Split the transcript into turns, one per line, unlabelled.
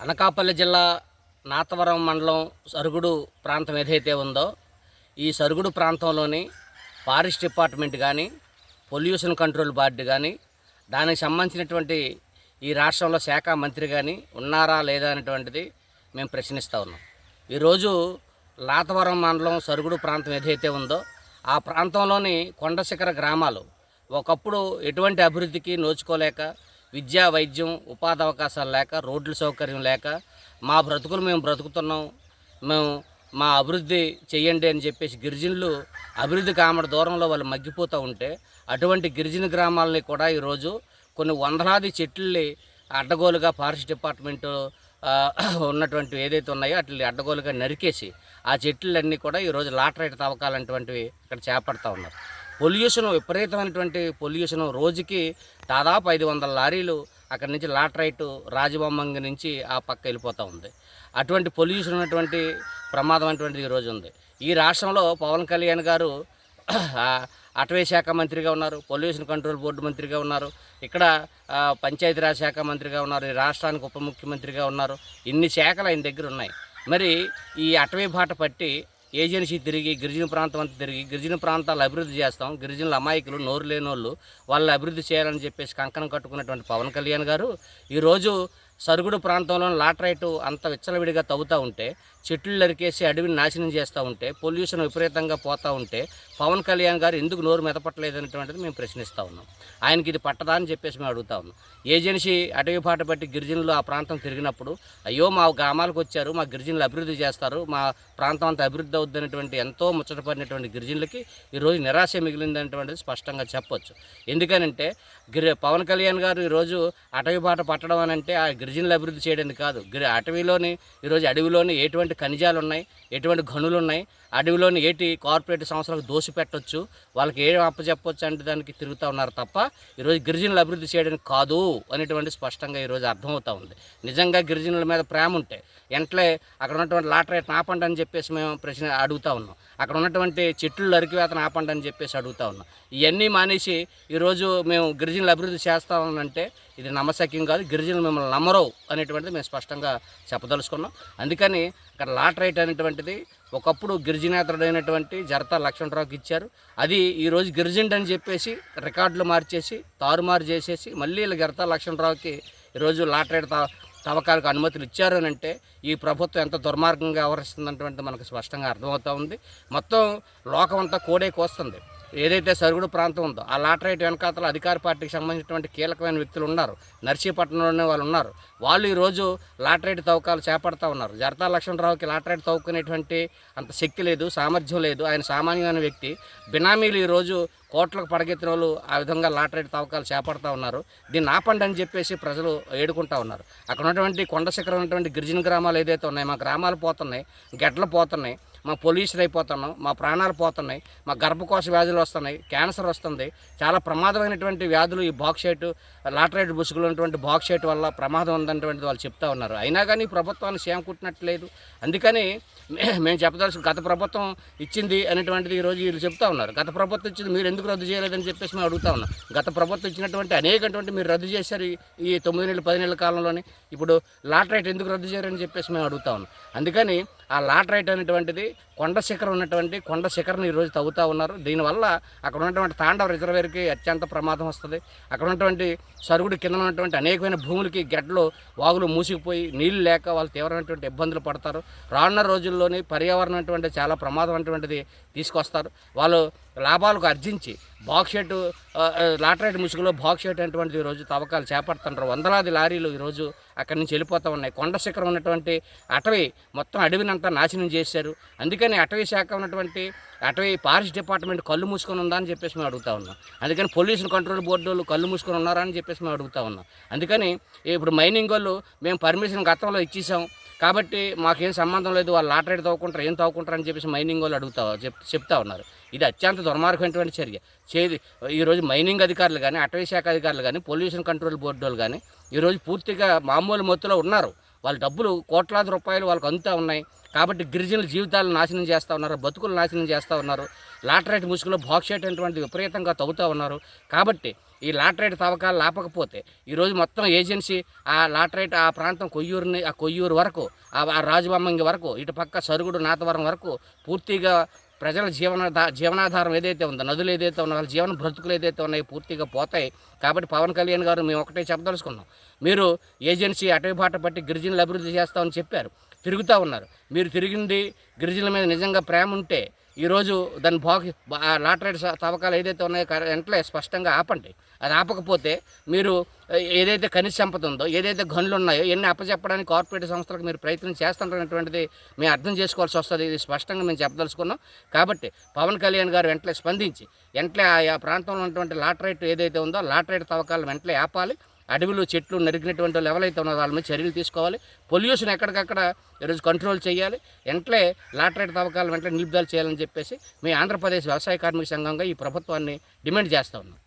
అనకాపల్లి జిల్లా నాతవరం మండలం సరుగుడు ప్రాంతం ఏదైతే ఉందో ఈ సరుగుడు ప్రాంతంలోని ఫారెస్ట్ డిపార్ట్మెంట్ కానీ పొల్యూషన్ కంట్రోల్ బోర్డు కానీ దానికి సంబంధించినటువంటి ఈ రాష్ట్రంలో శాఖ మంత్రి కానీ ఉన్నారా లేదా అనేటువంటిది మేము ప్రశ్నిస్తూ ఉన్నాం. ఈరోజు లాతవరం మండలం సరుగుడు ప్రాంతం ఏదైతే ఉందో ఆ ప్రాంతంలోని కొండశిఖర గ్రామాలు ఒకప్పుడు ఎటువంటి అభివృద్ధికి నోచుకోలేక విద్యా వైద్యం ఉపాధి అవకాశాలు లేక రోడ్ల సౌకర్యం లేక మా బ్రతుకులు మేము బ్రతుకుతున్నాం మేము మా అభివృద్ధి చేయండి అని చెప్పేసి గిరిజనులు అభివృద్ధి కామడ దూరంలో వాళ్ళు మగ్గిపోతూ ఉంటే అటువంటి గిరిజన గ్రామాలని కూడా ఈరోజు కొన్ని వందలాది చెట్లని అడ్డగోలుగా ఫారెస్ట్ డిపార్ట్మెంట్ ఉన్నటువంటి ఏదైతే ఉన్నాయో అట్లా అడ్డగోలుగా నరికేసి ఆ చెట్లన్నీ కూడా ఈరోజు లాటరైట్ తవ్వకాలంటువంటివి ఇక్కడ చేపడతా ఉన్నారు. పొల్యూషన్ విపరీతమైనటువంటి పొల్యూషన్. రోజుకి దాదాపు ఐదు వందల లారీలు అక్కడి నుంచి లాట్రైట్ రాజబొమ్మంగి నుంచి ఆ పక్క వెళ్ళిపోతూ ఉంది. అటువంటి పొల్యూషన్ ఉన్నటువంటి ప్రమాదం అటువంటిది ఈరోజు ఉంది. ఈ రాష్ట్రంలో పవన్ కళ్యాణ్ గారు అటవీ శాఖ మంత్రిగా ఉన్నారు పొల్యూషన్ కంట్రోల్ బోర్డు మంత్రిగా ఉన్నారు ఇక్కడ పంచాయతీరాజ్ శాఖ మంత్రిగా ఉన్నారు ఈ రాష్ట్రానికి ఉప ముఖ్యమంత్రిగా ఉన్నారు. ఇన్ని శాఖలు ఆయన దగ్గర ఉన్నాయి. మరి ఈ అటవీ బాట పట్టి ఏజెన్సీ తిరిగి గిరిజన ప్రాంతం అంతా తిరిగి గిరిజన ప్రాంతాలు అభివృద్ధి చేస్తాం. గిరిజనుల అమాయకులు నోరు లేని వాళ్ళు వాళ్ళు అభివృద్ధి చేయాలని చెప్పేసి కంకణం కట్టుకున్నటువంటి పవన్ కళ్యాణ్ గారు ఈరోజు సరుగుడు ప్రాంతంలో లాటరైట్ అంత విచ్చలవిడిగా తవ్వుతూ ఉంటే చెట్లు నరికేసి అడవిని నాశనం చేస్తూ ఉంటే పొల్యూషన్ విపరీతంగా పోతూ ఉంటే పవన్ కళ్యాణ్ గారు ఎందుకు నోరు మెదపట్లేదు అనేటువంటిది మేము ప్రశ్నిస్తూ ఉన్నాం. ఆయనకి ఇది పట్టదా అని చెప్పేసి మేము అడుగుతా ఉన్నాం. ఏజెన్సీ అటవీ పాట బట్టి గిరిజనులు ఆ ప్రాంతం తిరిగినప్పుడు అయ్యో మా గ్రామాలకు వచ్చారు మా గిరిజనులు అభివృద్ధి చేస్తారు మా ప్రాంతం అంతా అభివృద్ధి అవుద్దనేటువంటి ఎంతో ముచ్చటపడినటువంటి గిరిజనులకి ఈరోజు నిరాశ మిగిలిందనేటువంటిది స్పష్టంగా చెప్పొచ్చు. ఎందుకనంటే గిరి పవన్ కళ్యాణ్ గారు ఈరోజు అటవీ పాట పట్టడం అని అంటే ఆ గిరిజనులు అభివృద్ధి చేయడం కాదు. గిరి అటవీలోని ఈరోజు అడవిలోని ఎటువంటి ఖనిజాలు ఉన్నాయి ఎటువంటి గనులు ఉన్నాయి అడవిలోని ఏటి కార్పొరేట్ సంస్థలకు దోషి పెట్టొచ్చు వాళ్ళకి ఏం అప్పచెప్పొచ్చు అంటే దానికి తిరుగుతూ ఉన్నారు తప్ప ఈరోజు గిరిజనులు అభివృద్ధి చేయడానికి కాదు అనేటువంటి స్పష్టంగా ఈరోజు అర్థమవుతూ ఉంది. నిజంగా గిరిజనుల మీద ప్రేమ ఉంటే ఎంట్లే అక్కడ ఉన్నటువంటి లాటరేట్ ఆపండి అని చెప్పేసి మేము ప్రశ్న అడుగుతా ఉన్నాం. అక్కడ ఉన్నటువంటి చెట్లు అరికివేతను ఆపండి అని చెప్పేసి అడుగుతా ఉన్నాం. ఇవన్నీ మానేసి ఈరోజు మేము గిరిజనులు అభివృద్ధి చేస్తామనంటే ఇది నమ్మశక్యం కాదు గిరిజనులు మిమ్మల్ని నమ్మరు అనేటువంటిది మేము స్పష్టంగా చెప్పదలుచుకున్నాం. అందుకని అక్కడ లాట్ రైట్ అనేటువంటిది ఒకప్పుడు గిరిజనేతరుడైనటువంటి జరతా లక్ష్మణరావుకి ఇచ్చారు. అది ఈరోజు గిరిజనుడు అని చెప్పేసి రికార్డులు మార్చేసి తారుమారు చేసేసి మళ్ళీ ఇలా జరతా లక్ష్మణరావుకి ఈరోజు లాట్ రైట్ తా- తవ్వకాలకు అనుమతులు ఇచ్చారు అని అంటే ఈ ప్రభుత్వం ఎంత దుర్మార్గంగా వ్యవహరిస్తుందంటే మనకు స్పష్టంగా అర్థమవుతూ ఉంది. మొత్తం లోకం అంతా కోడే కోస్తుంది. ఏదైతే సరుగుడు ప్రాంతం ఉందో ఆ లాటరైట్ వెనకాతల అధికార పార్టీకి సంబంధించినటువంటి కీలకమైన వ్యక్తులు ఉన్నారు. నర్సీపట్నంలోనే వాళ్ళు ఉన్నారు. వాళ్ళు ఈరోజు లాటరైట్ తవ్వకాలు చేపడతా ఉన్నారు. జర్తా లక్ష్మణరావుకి లాటరైట్ తవ్వుకునేటువంటి అంత శక్తి లేదు సామర్థ్యం లేదు. ఆయన సామాన్యమైన వ్యక్తి. బినామీలు ఈరోజు కోట్లకు పడగెత్తిన వాళ్ళు ఆ విధంగా లాటరైట్ తవ్వకాలు చేపడతా ఉన్నారు. దీన్ని ఆపండి అని చెప్పేసి ప్రజలు ఏడుకుంటా ఉన్నారు. అక్కడ ఉన్నటువంటి కొండ శిఖరం ఉన్నటువంటి గిరిజన గ్రామాలు ఏదైతే ఉన్నాయో మా గ్రామాలు పోతున్నాయి గెడ్లు పోతున్నాయి. మా పొల్యూషన్ అయిపోతున్నాం మా ప్రాణాలు పోతున్నాయి మా గర్భకోశ వ్యాధులు వస్తున్నాయి క్యాన్సర్ వస్తుంది. చాలా ప్రమాదమైనటువంటి వ్యాధులు ఈ బాక్సైట్ లాటరైట్ బుసుగులు ఉన్నటువంటి బాక్సైట్ వల్ల ప్రమాదం ఉందనేటువంటిది వాళ్ళు చెప్తా ఉన్నారు. అయినా కానీ ప్రభుత్వాన్ని సేమ కుట్టినట్లేదు. అందుకని మే- మేము చెప్పదలసిన గత ప్రభుత్వం ఇచ్చింది అనేటువంటిది ఈరోజు వీళ్ళు చెప్తా ఉన్నారు. గత ప్రభుత్వం ఇచ్చింది మీరు ఎందుకు రద్దు చేయలేదని చెప్పేసి మేము అడుగుతా ఉన్నాం. గత ప్రభుత్వం ఇచ్చినటువంటి అనేకటువంటి మీరు రద్దు చేశారు ఈ- ఈ తొమ్మిది నెలలు పది నెలల కాలంలోనే. ఇప్పుడు లాటరైట్ ఎందుకు రద్దు చేయరని చెప్పేసి మేము అడుగుతా ఉన్నాం. అందుకని ఆ లాటరైట్ అనేటువంటిది కొండ శిఖరం ఉన్నటువంటి కొండ శిఖరం ఈరోజు తవ్వుతూ ఉన్నారు. దీనివల్ల అక్కడ ఉన్నటువంటి తాండవ రిజర్వేర్కి అత్యంత ప్రమాదం వస్తుంది. అక్కడ ఉన్నటువంటి సరుగుడు కింద ఉన్నటువంటి అనేకమైన భూములకి గడ్డలు వాగులు మూసుకుపోయి నీళ్ళు లేక వాళ్ళు తీవ్రమైనటువంటి ఇబ్బందులు పడతారు. రానున్న రోజుల్లోని పర్యావరణం అటువంటి చాలా ప్రమాదం అటువంటిది తీసుకొస్తారు. వాళ్ళు లాభాలకు అర్జించి బాక్సెట్ లాటరైట్ ముసుగులో బాక్సెట్ అటువంటిది ఈరోజు తవ్వకాలు చేపడుతుంటారు. వందలాది లారీలు ఈరోజు అక్కడి నుంచి వెళ్ళిపోతూ ఉన్నాయి. కొండ శిఖరం ఉన్నటువంటి అటవీ మొత్తం అడవినంతా నాశనం చేశారు. అందుకని అటవీ శాఖ ఉన్నటువంటి అటవీ ఫారెస్ట్ డిపార్ట్మెంట్ కళ్ళు మూసుకొని ఉందా అని చెప్పేసి మేము అడుగుతా ఉన్నాం. అందుకని పొల్యూషన్ కంట్రోల్ బోర్డు వాళ్ళు కళ్ళు మూసుకొని ఉన్నారా అని చెప్పేసి మేము అడుగుతా ఉన్నాం. అందుకని ఇప్పుడు మైనింగ్ వాళ్ళు మేము పర్మిషన్ గతంలో ఇచ్చేసాం. కాబట్టి మాకేం సంబంధం లేదు వాళ్ళు లాటరీ తవ్వుకుంటారు ఏం తవ్వుకుంటారు అని చెప్పేసి మైనింగ్ వాళ్ళు అడుగుతా చెప్ చెప్తా ఉన్నారు. ఇది అత్యంత దుర్మార్గమైనటువంటి చర్య. చేది ఈరోజు మైనింగ్ అధికారులు కానీ అటవీ శాఖ అధికారులు కానీ పొల్యూషన్ కంట్రోల్ బోర్డు వాళ్ళు కానీ ఈరోజు పూర్తిగా మామూలు మొత్తులో ఉన్నారు. వాళ్ళ డబ్బులు కోట్లాది రూపాయలు వాళ్ళకి అంతా ఉన్నాయి. కాబట్టి గిరిజనుల జీవితాలు నాశనం చేస్తూ ఉన్నారు బతుకులు నాశనం చేస్తూ ఉన్నారు లాటరైట్ ముసుగులో బాక్సైట్ అటువంటి విపరీతంగా తవ్వుతూ ఉన్నారు. కాబట్టి ఈ లాటరైట్ తవ్వకాలు ఆపకపోతే ఈరోజు మొత్తం ఏజెన్సీ ఆ లాటరైట్ ఆ ప్రాంతం కొయ్యూరుని ఆ కొయ్యూరు వరకు ఆ ఆ రాజబొమ్మంగి వరకు ఇటు పక్క సరుగుడు నాతవరం వరకు పూర్తిగా ప్రజల జీవన జీవనాధారం ఏదైతే ఉందో నదులు ఏదైతే ఉన్నాయో వాళ్ళ జీవన బ్రతుకులు ఏదైతే ఉన్నాయో పూర్తిగా పోతాయి. కాబట్టి పవన్ కళ్యాణ్ గారు మేము ఒకటే చెప్పదలుచుకున్నాం. మీరు ఏజెన్సీ అటవీ బాట పట్టి గిరిజనులు అభివృద్ధి చేస్తామని చెప్పారు. తిరుగుతూ ఉన్నారు. మీరు తిరిగింది గిరిజనుల మీద నిజంగా ప్రేమ ఉంటే ఈరోజు దాని బాగు లాటరేట్ లాటరైట్ తవ్వకాలు ఏదైతే ఉన్నాయో వెంటనే స్పష్టంగా ఆపండి. అది ఆపకపోతే మీరు ఏదైతే ఖనిజ సంపద ఉందో ఏదైతే గనులు ఉన్నాయో ఎన్ని అప్పచెప్పడానికి కార్పొరేట్ సంస్థలకు మీరు ప్రయత్నం చేస్తుంటున్నటువంటిది మేము అర్థం చేసుకోవాల్సి వస్తుంది. ఇది స్పష్టంగా మేము చెప్పదలుచుకున్నాం. కాబట్టి పవన్ కళ్యాణ్ గారు వెంటనే స్పందించి వెంటనే ఆ ప్రాంతంలో ఉన్నటువంటి లాటరైట్ ఏదైతే ఉందో లాటరైట్ తవ్వకాలు వెంటనే ఆపాలి. అడవిలో చెట్లు నరికినటువంటి వాళ్ళు ఎవరైతే ఉన్నారో వాళ్ళ మీద చర్యలు తీసుకోవాలి. పొల్యూషన్ ఎక్కడికక్కడ ఈరోజు కంట్రోల్ చేయాలి. వెంటనే లాటరైట్ తవ్వకాలు వెంటనే నిలుపుదల చేయాలని చెప్పేసి మీ ఆంధ్రప్రదేశ్ వ్యవసాయ కార్మిక సంఘంగా ఈ ప్రభుత్వాన్ని డిమాండ్ చేస్తూ ఉన్నాం.